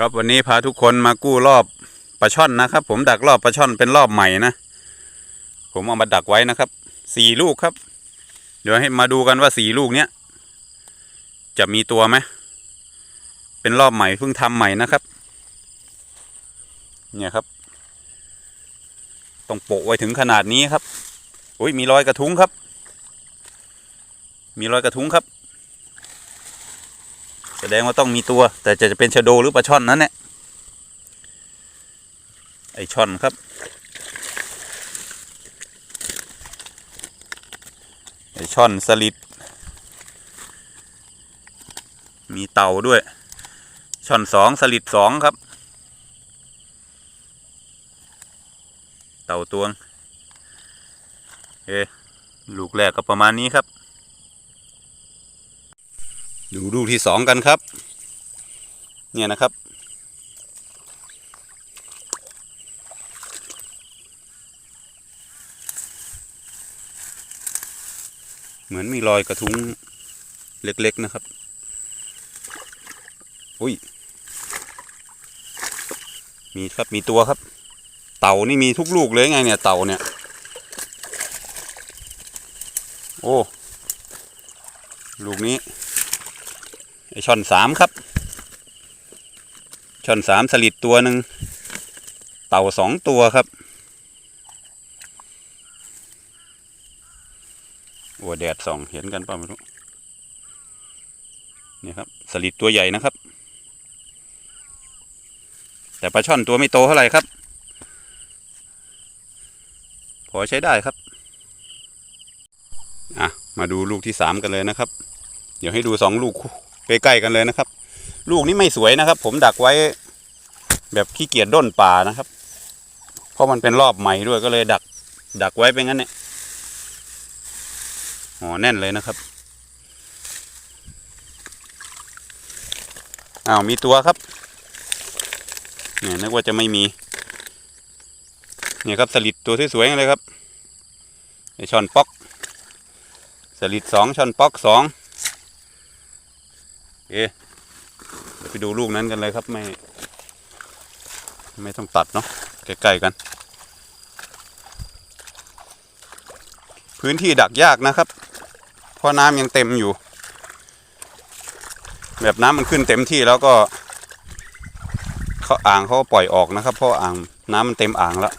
ครับวันนี้พาทุกคนมากู้รอบปลาช่อนนะครับ ผมดักรอบปลาช่อนเป็นรอบใหม่นะ ผมเอามาดักไว้นะครับสี่ลูกครับ เดี๋ยวให้มาดูกันว่าสี่ลูกเนี้ยจะมีตัวไหมเป็นรอบใหม่เพิ่งทำใหม่นะครับ เนี่ยครับต้องโปะไว้ถึงขนาดนี้ครับอุ้ยมีรอยกระทุ้งครับ มีรอยกระทุ้งครับ แสดงว่าต้องมีตัว แต่จะจะเป็นชะโดหรือปลาช่อนนั้นเนี่ยไอช่อนครับ ไอช่อนสลิด มีเต่าด้วย ช่อนสองสลิดสองครับ เต่าตัวเอะลูกแรกก็ประมาณนี้ครับ ดูลูกที่สองกันครับ เนี่ยนะครับ เหมือนมีรอยกระทุ้งเล็กๆนะครับ อุ้ย มีครับ มีตัวครับ เต่านี่มีทุกลูกเลยไงเนี่ย เต่าเนี่ย โอ้ ลูกนี้ ช่อนสามครับ ช่อนสามสลิดตัวหนึ่งเต่าสองตัวครับโอ้แดดส่องเห็นกันเปล่าไม่รู้นี่ครับสลิดตัวใหญ่นะครับ แต่ปลาช่อนตัวไม่โตเท่าไหร่ครับ พอใช้ได้ครับอะมาดูลูกที่สามกันเลยนะครับ เดี๋ยวให้ดูสองลูก ใกล้ๆกันเลยนะครับ ลูกนี้ไม่สวยนะครับ ผมดักไว้แบบขี้เกียจด้นป่านะครับ เพราะมันเป็นรอบใหม่ด้วยก็เลยดัก ดักไว้เป็นงั้นเนี่ยอ๋อแน่นเลยนะครับอ้าวมีตัวครับเนี่ยนึกว่าจะไม่มีเนี่ยครับสลิดตัวสวยๆเลยครับไอช่อนป๊อก สลิดสองช่อนป๊อกสอง เอ๊ไปดูลูกนั้นกันเลยครับไม่ ไม่ต้องตัดเนาะใกล้ๆกัน พื้นที่ดักยากนะครับ เพราะน้ำยังเต็มอยู่ แบบน้ำมันขึ้นเต็มที่แล้วก็เขาอ่างเขาปล่อยออกนะครับ เพราะอ่างน้ำมันเต็มอ่างแล้ว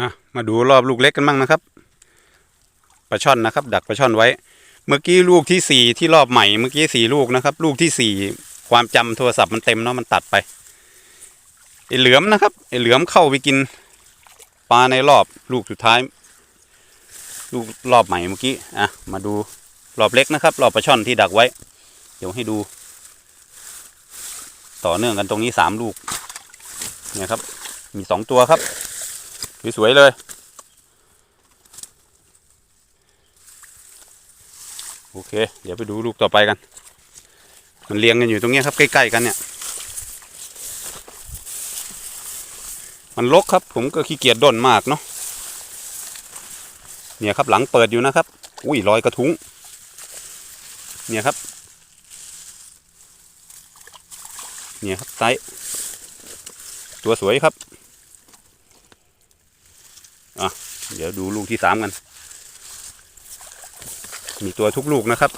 อะ มาดูรอบลูกเล็กกันบ้างนะครับปลาช่อนนะครับ ดักปลาช่อนไว้ เมื่อกี้ลูกที่สี่ที่รอบใหม่เมื่อกี้สี่ลูกนะครับ ลูกที่สี่ความจำโทรศัพท์มันเต็มเนาะมันตัดไปไอเหลือมนะครับไอเหลือมเข้าไปกินปลาในรอบลูกสุดท้าย ลูกรอบใหม่เมื่อกี้อะมาดูรอบเล็กนะครับ รอบปลาช่อนที่ดักไว้ เดี๋ยวให้ดู ต่อเนื่องกันตรงนี้สามลูกเนี่ยครับ มีสองตัวครับสวยๆเลย อเค เดี๋ยวไปดูลูกต่อไปกัน มันเรียงกันอยู่ตรงนี้ครับ ใกล้ๆกันเนี่ย มันลกครับ ผมก็ขี้เกียจด้นมากเนาะ เนี่ยครับหลังเปิดอยู่นะครับ อุ้ยรอยกระทุ้ง เนี่ยครับ เนี่ยครับไซส์ตัวสวยครับเดี๋ยวดูลูกที่สามกัน มีตัวทุกลูกนะครับ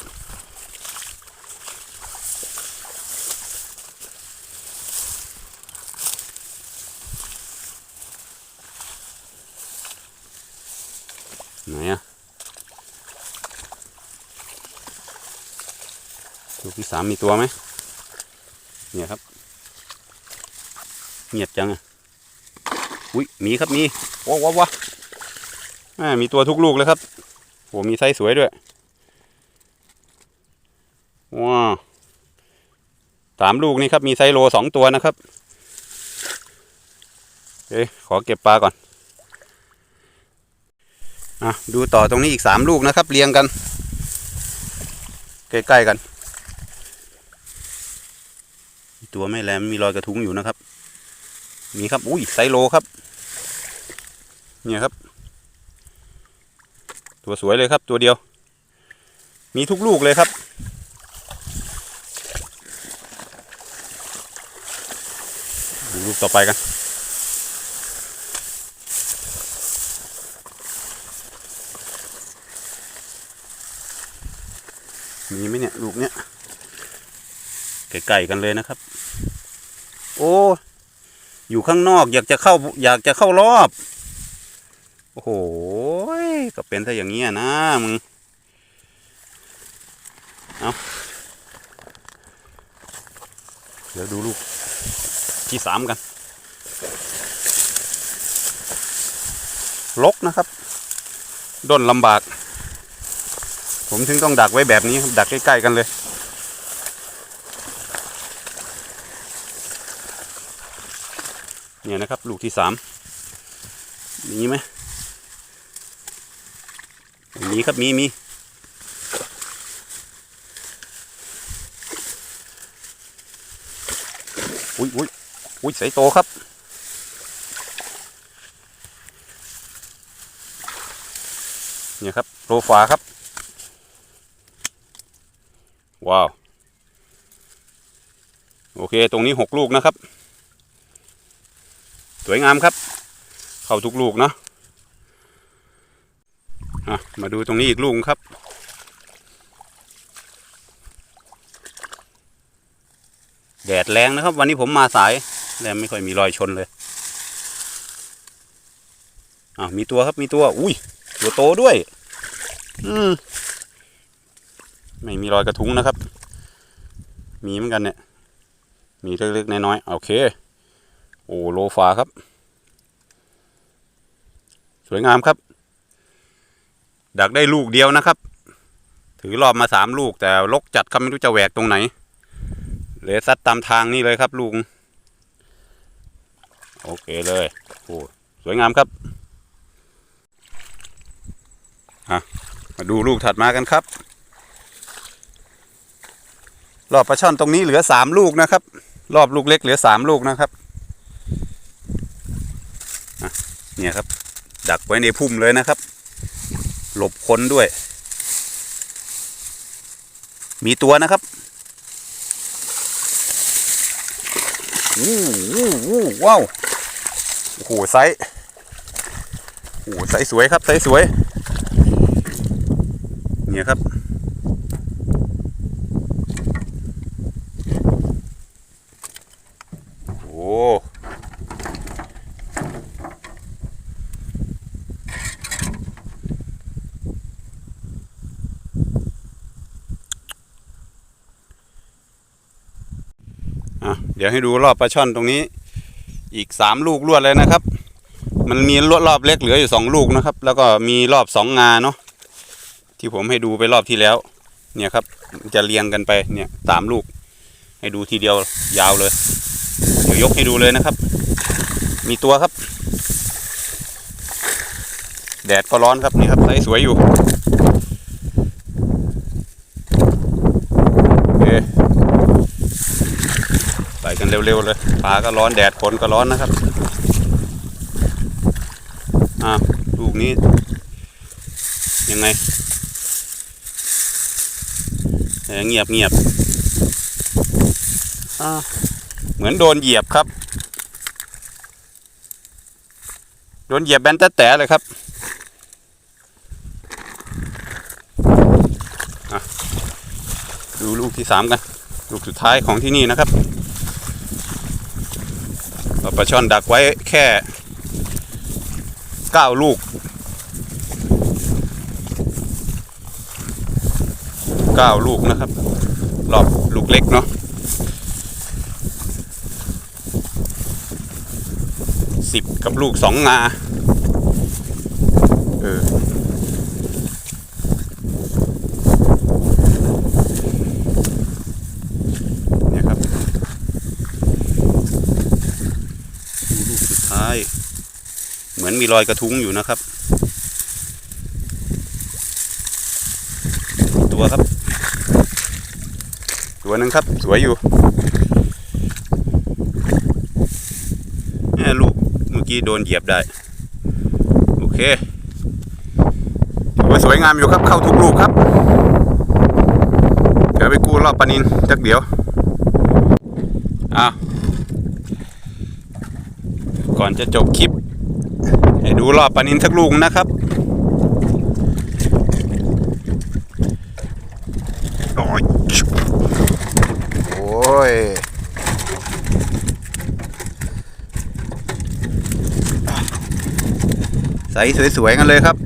ไหนอะลูกที่สามมีตัวไหมเนี่ยครับ เงียบจังอะอุ้ยมีครับมีว้าวว้าวว้าวอ่ามีตัวทุกลูกเลยครับโหมีไซส์สวยด้วย ว้าวสามลูกนี่ครับ มีไซโลสองตัวนะครับเอ๊ขอเก็บปลาก่อนอะดูต่อตรงนี้อีกสามลูกนะครับ เรียงกัน ใกล้ๆกัน ตัวไม่แหลมมีรอยกระทุ้งอยู่นะครับ มีครับ อุ้ยไซโลครับ เนี่ยครับ ตัวสวยเลยครับ ตัวเดียว มีทุกลูกเลยครับ ดูลูกต่อไปกันมีไหมเนี่ยลูกเนี้ยใกล้ๆกันเลยนะครับ โอ้อยู่ข้างนอกอยากจะเข้า อยากจะเข้ารอบ โอ้โหก็เป็นซะอย่างนี้ยนะมึงเอาเดี๋ยวดูลูก ที่สามกันลกนะครับด้นลำบาก ผมถึงต้องดักไว้แบบนี้ดักใกล้ๆกันเลย เนี่ยนะครับ ลูกที่สามมีไหมมีครับมีมีอุ้ยอุ้ย อุ้ยใส่โตครับ เนี่ยครับโปรฟาครับ ว้าว โอเค ตรงนี้หกลูกนะครับ สวยงามครับ เข้าทุกลูกเนาะะมาดูตรงนี้อีกลูกครับแดดแรงนะครับ วันนี้ผมมาสาย แต่ไม่ค่อยมีรอยชนเลยอะมีตัวครับมีตัว อุ้ยตัวโตด้วย อืมไม่มีรอยกระทุ้งนะครับ มีเหมือนกันเนี่ย มีเล็กๆน้อยๆโอเค โอ้โลฟาครับ สวยงามครับ ดักได้ลูกเดียวนะครับ ถือรอบมาสามลูกแต่ลกจัดครับไม่รู้จะแหวกตรงไหนเลยซัดตามทางนี่เลยครับลูก โอเคเลยโอ้สวยงามครับมาดูลูกถัดมากันครับรอบปลาช่อนตรงนี้เหลือสามลูกนะครับ รอบลูกเล็กเหลือสามลูกนะครับเนี่ยครับ ดักไว้ในพุ่มเลยนะครับ หลบค้นด้วย มีตัวนะครับอู้อู้อู้ว้าว โอ้โหไซส์โอ้โหไซส์สวยครับไซส์สวย เนี่ยครับ โอ้เดี๋ยวให้ดูรอบปลาช่อนตรงนี้ อีกสามลูกรวดเลยนะครับ มันมีรอบรอบเล็กเหลืออยู่สองลูกนะครับ แล้วก็มีรอบสองงาเนาะที่ผมให้ดูไปรอบที่แล้ว เนี่ยครับจะเรียงกันไปเนี่ยสามลูก ให้ดูทีเดียวยาวเลยเดี๋ยวยกให้ดูเลยนะครับ มีตัวครับ แดดก็ร้อนครับนี่ครับไซส์สวยอยู่โอเคไปกัน เร็วๆเลยปลาก็ร้อนแดดฝนก็ร้อนนะครับอ่าลูกนี้ยังไงเงียบเงียบอ่าเหมือนโดนเหยียบครับ โดนเหยียบแบนแต่แต่เลยครับดูลูกที่สามกัน ลูกสุดท้ายของที่นี่นะครับ เราปลาช่อนดักไว้แค่เก้าลูกเก้าลูกนะครับรอบลูกเล็กเนาะสิบกับลูกสองงา เออ เนี่ยครับ ดูลูกสุดท้าย เหมื อนมีรอยกระทุ้งอยู่นะครับ ตัวครับ ตัวหนึ่งครับ สวยอยู่เนี่ลูกเมื่อกี้โดนเหยียบได้ โอเคถือว่าสวยงามอยู่ครับเข้าทุกลูกครับดูรอบปานินจักเดี๋ยวอ้าวก่อนจะจบคลิป รอบปลานินสักลูกนะครับ โอ้ยโอ้ยใสสวยๆกันเลยครับ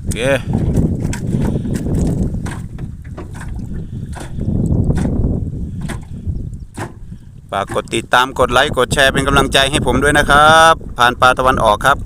โอเค ฝากกดติดตามกดไลค์กดแชร์เป็นกำลังใจให้ผมด้วยนะครับ ผ่านปลาตะวันออกครับ